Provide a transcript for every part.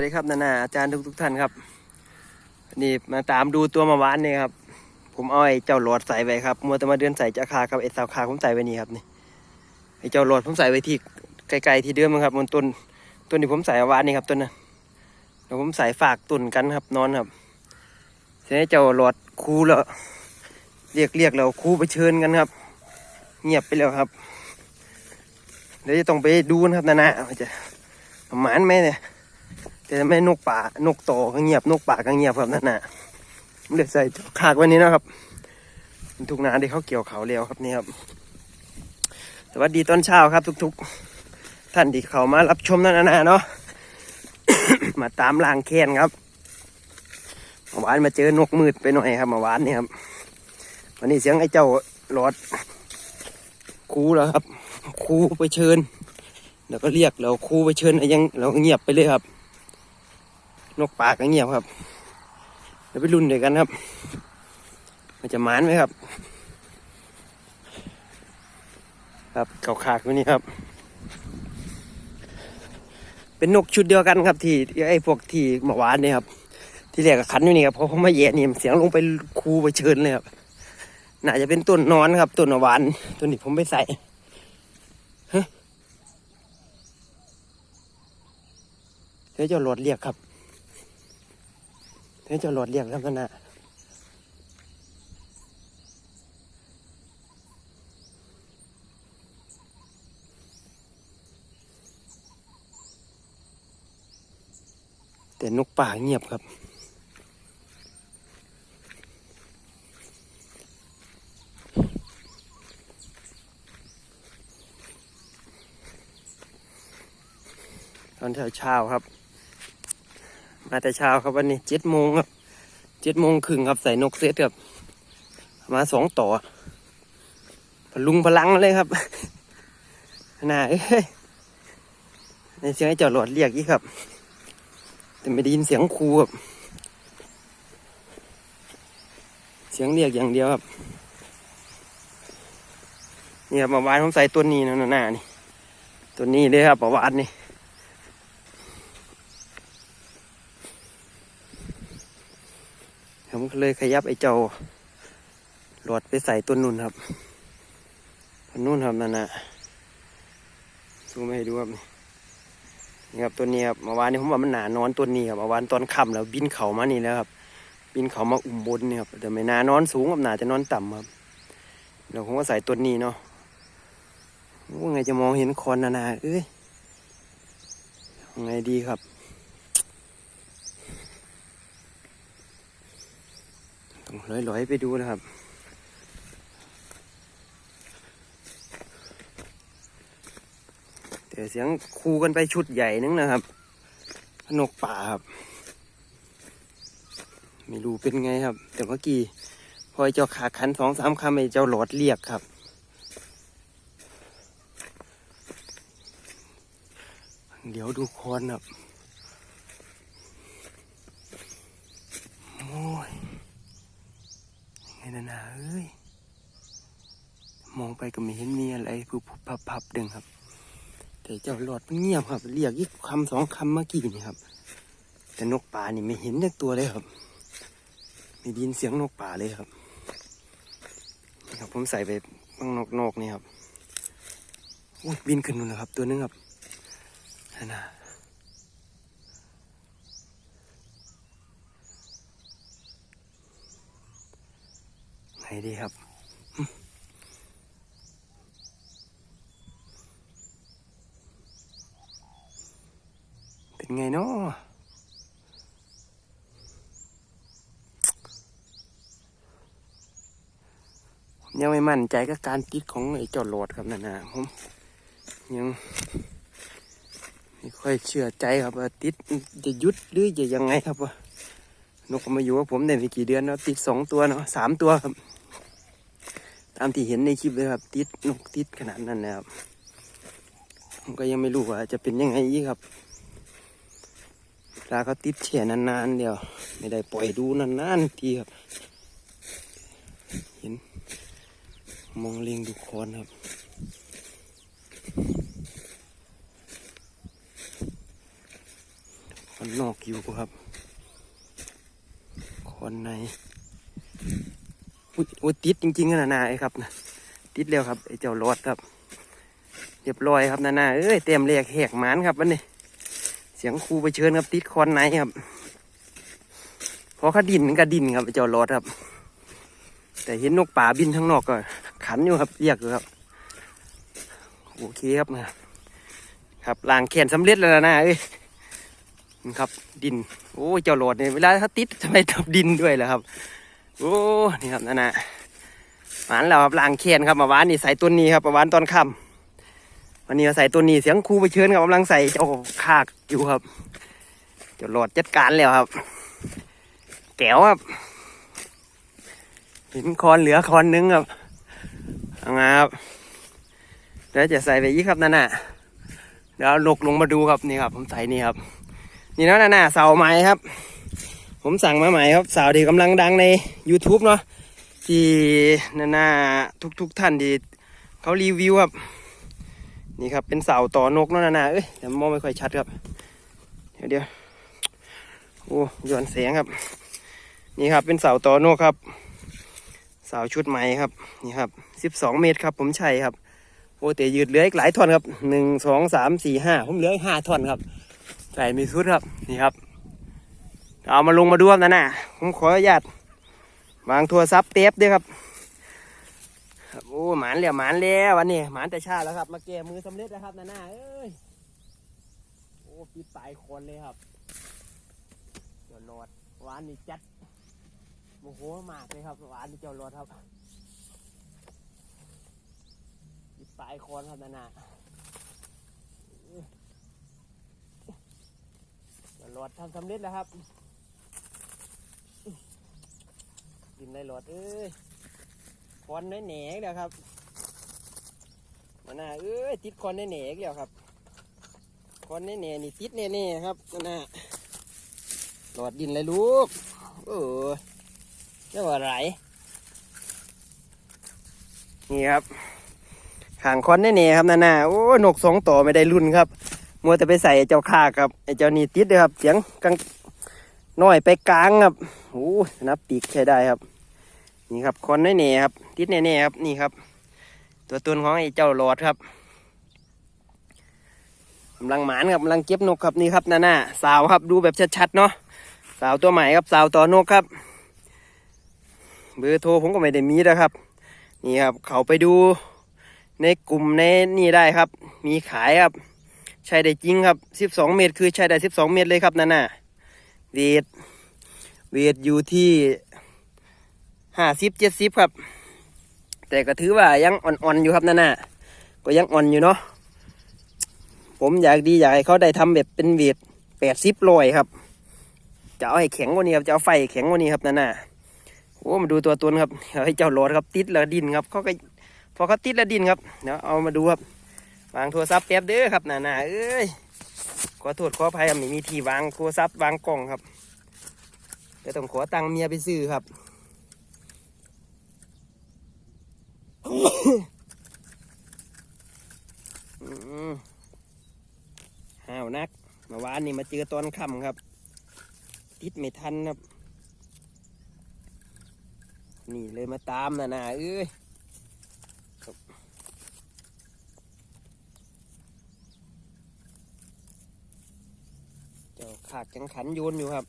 สวัสดีครับนานาอาจารย์ทุกทุกท่านครับนี่มาตามดูตัวมาวานนี่ครับ ผมเอาไอ้เจ้าหลอดใส่ไปครับมัวแต่มาเดือนใส่จะคาครับไอ้สาวคาผมใส่ไว้นี่ครับนี่ไอ้เจ้าหลอดผมใส่ไว้ที่ไกลๆที่เดิมครับบนต้นต้นที่ผมใส่อาวานนี่ครับต้นนั้นแล้วผมใส่ฝากตุ่นกันครับนอนครับเสร็จเจ้าหลอดคูแล้วเรียกเรียกแล้วคูไปเชิญกันครับ เงียบไปแล้วครับเดี๋ยวจะต้องไปดูนะครับนานาว่าจะหมานไหมเนี่ย แต่ไม่นกป่านกโตก็เงียบนกป่าก็เงียบครับนั่นน่ะผมเลยใส่ขากวันนี้นะครับทุกนาที่เขาเกี่ยวเขาเร็วครับนี่ครับสวัสดีตอนเช้าครับ ทุก ๆ ท่านที่เขามารับชมนั่นน่ะเนาะมาตามลางแคนครับเมื่อวานมาเจอนกมืดไปหน่อยครับเมื่อวานนี่ครับวันนี้เสียงไอ้เจ้าหลอดคูแล้วครับคูไปเชิญ แล้วก็เรียกแล้วคูไปเชิญยังเราเงียบไปเลยครับ นกปากเงียบครับเดี๋ยวไปรุ่นเดียวกันครับ มันจะหมานไหมครับ ครับเขาขาดวันนี้ครับ เป็นนกชุดเดียวกันครับ ที่ไอ้พวกที่เมื่อวานเนี่ยครับ ที่เรียกกับขันอยู่นี่ครับเพราะเขามาแย่นี่เสียงลงไปคูไปเชิญเลยครับน่าจะเป็นต้นนอนครับต้นเมื่อวานต้นนี้ผมไปใส่ฮะเดี๋ยวเจะหลอดเรียกครับ เดี๋ยวเจะหลอดเรียกครับท่านนะแต่นกป่าเงียบครับตอนเช้าเช้าๆครับ มาแต่เช้าครับวันนี้เจ็ดโมงครับเจ็ดโมงครึ่งครับใส่นกเซตครับ มาสองต่อพลุงพลังเลยครับน่าเอ้ยในเสียงไอ้เจ้าหลอดเรียกอีกครับ แต่ไม่ได้ยินเสียงครูครับเสียงเรียกอย่างเดียวครับนี่ครับเมื่อวานผมใส่ตัวนี้นะหน้านี่ ตัวนี้เลยครับเมื่อวานนี่ ผมก็ เลยขยับไอ้เจ้าหลอดไปใส่ต้นนุ่นครับต้นนุ่นครับนั่นนะซูมให้ดูครับนี่ครับตัวนี้ครับเมื่อวานนี้ผมว่ามันหนานอนตัวนี้ครับเมื่อวานตอนค่ำแล้วบินเขามานี่แล้วครับ บินเขามาอุ่มบนนี่ครับแต่ไม่นานอนสูงกับหนาจะนอนต่ำครับเดี๋ยวผมก็ใส่ตัวนี้เนาะว่าไงจะมองเห็นคอนนานาเอ้ยยังไงดีครับ ต้องลอยๆไปดูนะครับแต่เสียงคูกันไปชุดใหญ่นึงนะครับนกป่าครับ ไม่รู้เป็นไงครับ แต่เมื่อกี้พอเจ้าขาขันสองสามคำไอ้เจ้าหลอดเรียกครับเดี๋ยวดูคอนครับ โอ้ย ไงนะนาเอ้ย มองไป ก็ไม่เห็นมีอะไรผูบพับพับๆดึงครับ แต่เจ้าหลอดมันเงียบครับ เรียกอีกคำสองคำเมื่อกี้นี่ครับ แต่นกป่านี่ไม่เห็นสักตัวเลยครับไม่ได้ยินเสียงนกป่าเลยครับนี่ครับ ผมใส่ไปบ้างนกนกนี่ครับอุ้ยบินขึ้นนู่นนะครับ ตัวนึงครับนั่นนะไหนดีครับ เป็นไงเนาะยังไม่มั่นใจกับการติดของไอ้เจ้าโหลดครับนั่นนะผมยังไม่ค่อยเชื่อใจครับว่าติดจะยุดหรือจะยังไงครับว่านกมาอยู่กับผมได้ไม่กี่เดือนแล้วติดสองตัวเนาะสามตัวครับ ตามที่เห็นในคลิปเลยครับ ติดนกติดขนาดนั้นนะครับผมก็ยังไม่รู้ว่าจะเป็นยังไงอีกครับ ลาเขาติดเฉียนานๆเดียว ไม่ได้ปล่อยดูนานๆทีครับ เห็น มองเลียงดูคอนครับ คอนนอกอยู่ครับ คอนในอุ๊ยอุ๊ยติดจริงๆนะนาไอ้ครับนะติดแล้วครับไอ้เจ้ารอดครับ เรียบร้อยครับนานาเอ้ยเต็มเรียกแหกหมานครับวันนี้ เสียงครูไปเชิญครับติดคอนในครับพราะเขาดินก็ดินครับไอ้เจ้ารอดครับ แต่เห็นนกป่าบินข้งนอกก็ ขันอยู่ครับเรียกอยู่ครับโอเคครับนะครับล้างแขนสำเร็จแล้วนะเอ้ยนี่ครับดิน โอ้เจ้าโหลดเนี่ยเวลาเขาติดทำไมทับดินด้วยล่ะครับ โอ้นี่ครับนั่นนะหวานแล้วครับล้างแขนครับมาหวานนี่ใส่ตัวนี้ครับมาหวานตอนค่ำ วันนี้มาใส่ตัวนี้เสียงครูไปเชิญครับกำลังใส่เจ้าคากอยู่ครับเจ้าโหลดจัดการแล้วครับแก้วครับเห็นคอนเหลือคอนนึงครับเอางาครับเดี๋ยวจะใส่ไปอีกครับนั่นน่ะเดี๋ยวลกลงมาดูครับนี่ครับ ผมใส่นี่ครับ นี่นะนั่นน่ะเสาไม้ครับ ผมสั่งมาใหม่ครับเสาที่กำลังดังใน YouTube เนาะที่นั่นน่ะทุกทุกท่านที่เขารีวิวครับ นี่ครับเป็นเสาต่อนกนั่นน่ะเอ้ยแต่มองไม่ค่อยชัดครับ เดี๋ยวเดี๋ยวโอ้ย้อนแสงครับ นี่ครับเป็นเสาต่อนกครับ เสาชุดใหม่ครับ นี่ครับสิบสองเมตรครับ ผมใช่ครับ โอ้แต่ยืดเหลืออีกหลายท่อนครับหนึ่งสองสามสี่ห้าผมเหลืออีกห้าท่อนครับใส่มีสุดครับ นี่ครับ เอามาลงมาดูครับนั่นน่ะผมขออนุญาตวางทัวซับเทปด้วยครับ โอ้หมานแล้วหมานแล้ววันนี้หมานแต่ชาแล้วครับ มาแก้มือสำเร็จแล้วครับนั่นน่ะเอ้ยโอ้ปิดปลายคนเลยครับเดี๋ยวรอดหวานนี่จัดโมโหมากเลยครับหวานนี่เจ้ารถครับอีปลายคนครับนั่นน่ะเจ้ารถทำสำเร็จแล้วครับกินได้รถเอ้ย คอนได้แหนกแล้วครับมันน่ะเอ้ยติดคอนได้แหนกแล้วครับคอนได้แหนนี่ติดแน่ๆครับนั่นน่ะหลอดดินเลยลูกเออเรียกว่าไรนี่ครับขางคอนแน่ๆครับนานาโอ้หนกสองต่อไม่ได้รุ่นครับ มัวแต่ไปใส่เจ้าข้าครับไอ้เจ้านี่ติดเลยครับเสียงกลางน้อยไปกลางครับโอ้นับปีกใช้ได้ครับ นี่ครับคอนแน่ๆครับ ติดแน่ๆครับ นี่ครับ ตัวตนของไอ้เจ้าหลอดครับกำลังหมานครับกำลังเก็บนกครับนี่ครับนานาสาวครับดูแบบชัดๆเนาะสาวตัวใหม่ครับสาวต่อนกครับ เบอร์โทรผมก็ไม่ได้มีนะครับ นี่ครับ เขาไปดูในกลุ่มในนี่ได้ครับ มีขายครับ ใช้ได้จริงครับ 12 เมตร คือใช้ได้ 12 เมตรเลยครับนั่นน่ะเวทเวทอยู่ที่ 50 70ครับ แต่ก็ถือว่ายังอ่อนๆอยู่ครับนั่นน่ะก็ยังอ่อนอยู่เนาะผมอยากดีอยากให้เขาได้ทำแบบเป็นเวท80ลอยครับ จะเอาให้แข็งกว่านี้ครับจะเอาไฟแข็งกว่านี้ครับนั่นน่ะโอ้มาดูตัวตนครับเอาให้เจ้าโหลดครับ ติดแล้วดินครับเขาก็พอเขาติดแล้วดินครับเดี๋ยวเอามาดูครับวางโทรศัพท์แป๊บเด้อครับน่าน่าเอ้ยขอโทษขออภัยครับไม่มีที่วางโทรศัพท์วางกล่องครับเดี๋ยวต้องขอตังเมียไปซื้อครับ อืม ห้าวนักเมื่อวานนี่มาเจอตอนค่ำครับ ติดไม่ทันครับ นี่เลยมาตามนะนะเอ้ยเจ้าขากยังขันโยนอยู่ครับ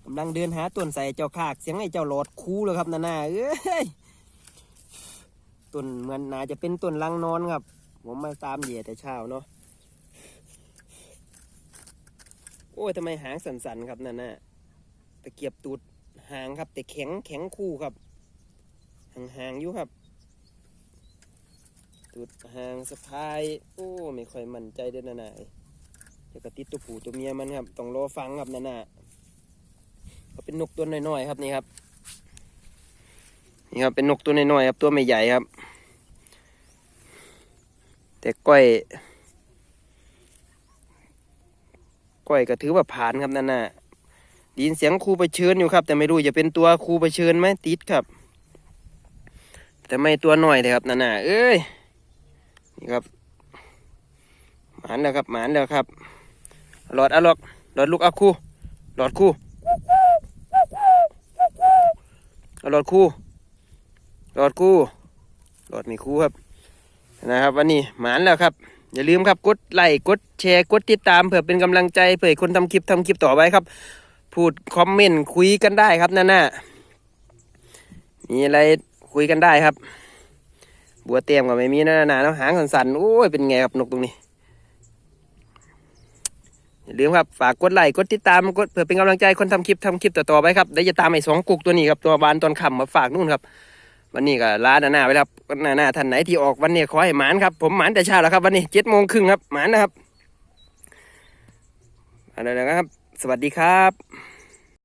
กำลังเดินหาต้นใส่เจ้าขากเสียงไอ้เจ้าหลอดคูเลยครับนานาเอ้ยต้นเหมือนนาจะเป็นต้นลังนอนครับ ผมมาตามเหยียแต่เช้าเนาะโอ้ยทำไมหางสันๆครับนั่นน่ะตะเกียบตูดหางครับ แต่แข็งแข็งคู่ครับห่างๆอยู่ครับตูดหางสะพาย โอ้ไม่ค่อยมั่นใจเด้อนั่นน่ะเอ้ยเดี๋ยวก็ติดตัวผู้ตัวเมียมันครับ ต้องรอฟังครับนั่นน่ะ เป็นนกตัวน้อยๆครับนี่ครับนี่ครับเป็นนกตัวน้อยๆครับตัวไม่ใหญ่ครับ แต่ก้อยก้อยก็ถือว่าผ่านครับนั่นน่ะดินเสียงครูไปเชิญอยู่ครับ แต่ไม่รู้จะเป็นตัวครูไปเชิญไหมติดครับ แต่ไม่ตัวหน่อยเลยครับนั่นน่ะเอ้ยนี่ครับหมานแล้วครับหมานแล้วครับหลอดอะหลอดหลอดลูกอะคูหลอดคู่เอา หลอดคู่หลอดคู่หลอดม่คู่ครับนะครับวันนี้หมานแล้วครับ อย่าลืมครับกดไลค์กดแชร์กดติดตามเพื่อเป็นกำลังใจเพื่อให้คนทำคลิปทำคลิปต่อไปครับ พูดคอมเมนต์คุยกันได้ครับนั่นน่ะมีอะไรคุยกันได้ครับ บัวเตียมก็ไม่มีนะนาน้ำหางสันๆโอ้ยเป็นไงครับนกตรงนี้ อย่าลืมครับฝากกดไลค์กดติดตามกดเพื่อเป็นกำลังใจคนทำคลิปทำคลิปต่อๆไปครับเดี๋ยวจะตามไอ้สองกุกตัวนี้ครับตัวบานตอนค่ำมาฝากนู่นครับวันนี้ก็ลาหน้าไปแล้วครับหน้าๆท่านไหนที่ออกวันนี้ขอให้หมานครับผมหมานแต่เช้าแล้วครับวันนี้เจ็ดโมงครึ่งครับหมานนะครับอะไรนะครับ สวัสดีครับ